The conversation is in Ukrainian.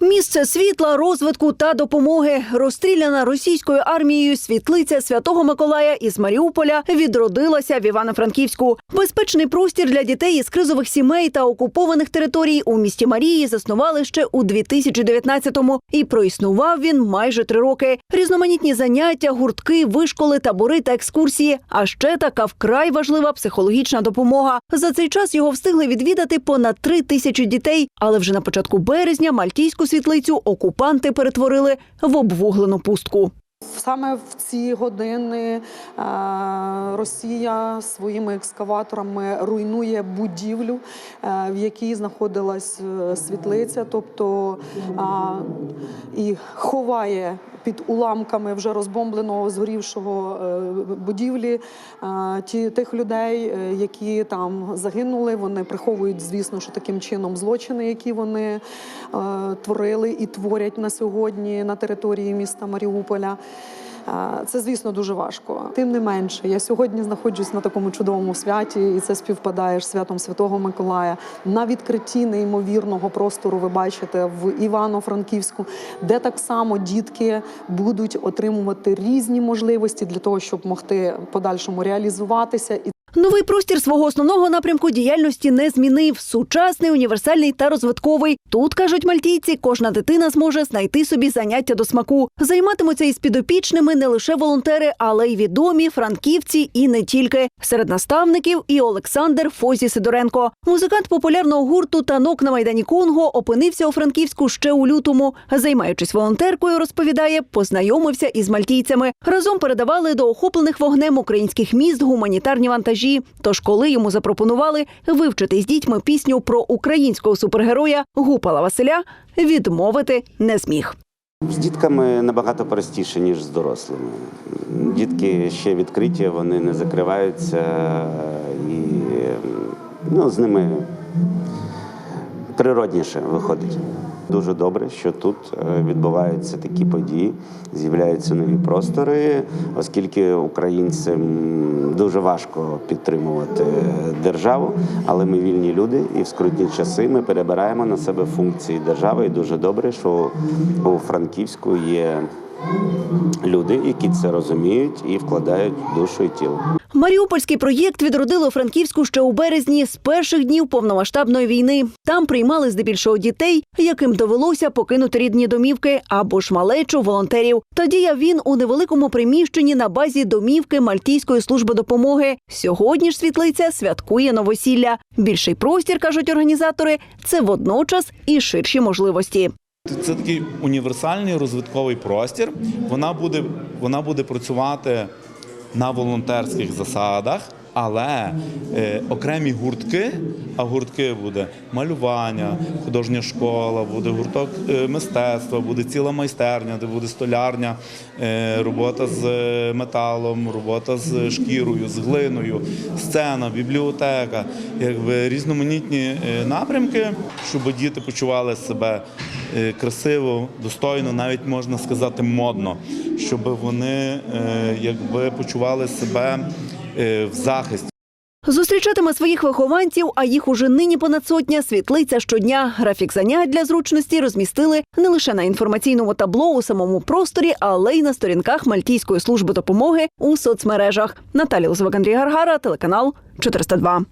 Місце світла, розвитку та допомоги. Розстріляна російською армією світлиця Святого Миколая із Маріуполя відродилася в Івано-Франківську. Безпечний простір для дітей із кризових сімей та окупованих територій у місті Марії заснували ще у 2019-му. І проіснував він майже три роки. Різноманітні заняття, гуртки, вишколи, табори та екскурсії. А ще така вкрай важлива психологічна допомога. За цей час його встигли відвідати понад три тисячі дітей. Але вже на початку березня мальтійську світлицю окупанти перетворили в обвуглену пустку. Саме в ці години е, Росія своїми екскаваторами руйнує будівлю, е, в якій знаходилась е, світлиця, тобто і ховає під уламками вже розбомбленого згорівшого е, будівлі е, ті тих людей, е, які там загинули. Вони приховують, звісно, що таким чином злочини, які вони творили і творять на сьогодні на території міста Маріуполя. Це, звісно, дуже важко. Тим не менше, я сьогодні знаходжусь на такому чудовому святі, і це співпадає з святом Святого Миколая. На відкритті неймовірного простору ви бачите в Івано-Франківську, де так само дітки будуть отримувати різні можливості для того, щоб могти подальшому реалізуватися Новий простір свого основного напрямку діяльності не змінив. Сучасний, універсальний та розвитковий. Тут кажуть мальтійці, кожна дитина зможе знайти собі заняття до смаку. Займатимуться із підопічними не лише волонтери, але й відомі франківці і не тільки. Серед наставників і Олександр Фозі Сидоренко. Музикант популярного гурту танок на майдані Конго опинився у Франківську ще у лютому. Займаючись волонтеркою, розповідає, познайомився із мальтійцями. Разом передавали до охоплених вогнем українських міст гуманітарні вантажі. Тож, коли йому запропонували вивчити з дітьми пісню про українського супергероя Гупала Василя, відмовити не зміг. З дітками набагато простіше, ніж з дорослими. Дітки ще відкриті, вони не закриваються, і ну, з ними природніше виходить. Дуже добре, що тут е, відбуваються такі події, з'являються нові простори, оскільки українцям дуже важко підтримувати державу, але ми вільні люди, і в скрутні часи ми перебираємо на себе функції держави. І дуже добре, що у Франківську є люди, які це розуміють і вкладають душу і тіло. Маріупольський проєкт відродили у Франківську ще у березні з перших днів повномасштабної війни. Там приймали здебільшого дітей, яким довелося покинути рідні домівки або ж малечу волонтерів. Та діяв він у невеликому приміщенні на базі домівки Мальтійської служби допомоги. Сьогодні ж світлиця святкує новосілля. Більший простір кажуть організатори. Це водночас і ширші можливості. Це такий універсальний розвитковий простір. Вона буде, вона буде працювати на волонтерських засадах, але е, окремі гуртки, а гуртки буде малювання, художня школа, буде гурток е, мистецтва, буде ціла майстерня, де буде столярня, е, робота з е, металом, робота з шкірою, з глиною, сцена, бібліотека, якби різноманітні е, напрямки, щоб діти почували себе красиво, достойно, навіть можна сказати, модно, щоб вони е, якби почували себе е, в захисті. Зустрічатиме своїх вихованців, а їх уже нині понад сотня. Світлиця щодня. Графік занять для зручності розмістили не лише на інформаційному табло у самому просторі, але й на сторінках Мальтійської служби допомоги у соцмережах. Наталія Лозовик, Андрій Гаргара, телеканал 402.